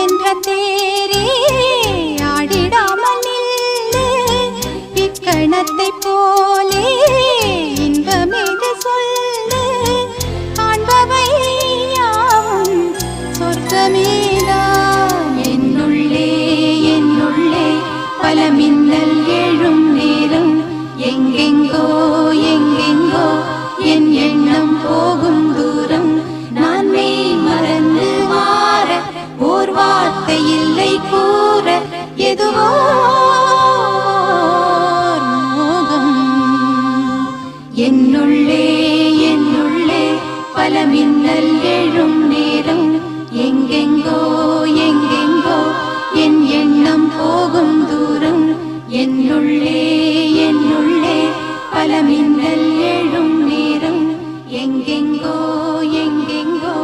என்ற தேரே ஆடிடாமல் நில்லு. இக்கணத்தை போலே இன்பமேது சொல்லு. காண்பவை யாவும் சொர்க்கமேதான். என்னுள்ளே என்னுள்ளே பல மின்னல் எழும் நேரம். எங்கெங்கோ ஓர் வார்த்தை இல்லை கூற எதுவோ மோகம். என்னுள்ளே என்னுள்ளே பல மின்னல் எழும் நேரம். எங்கெங்கோ எங்கெங்கோ என் எண்ணம் போகும் தூரம். என்னுள்ளே என்னுள்ளே பல மின்னல் எழும் நேரம். எங்கெங்கோ எங்கெங்கோ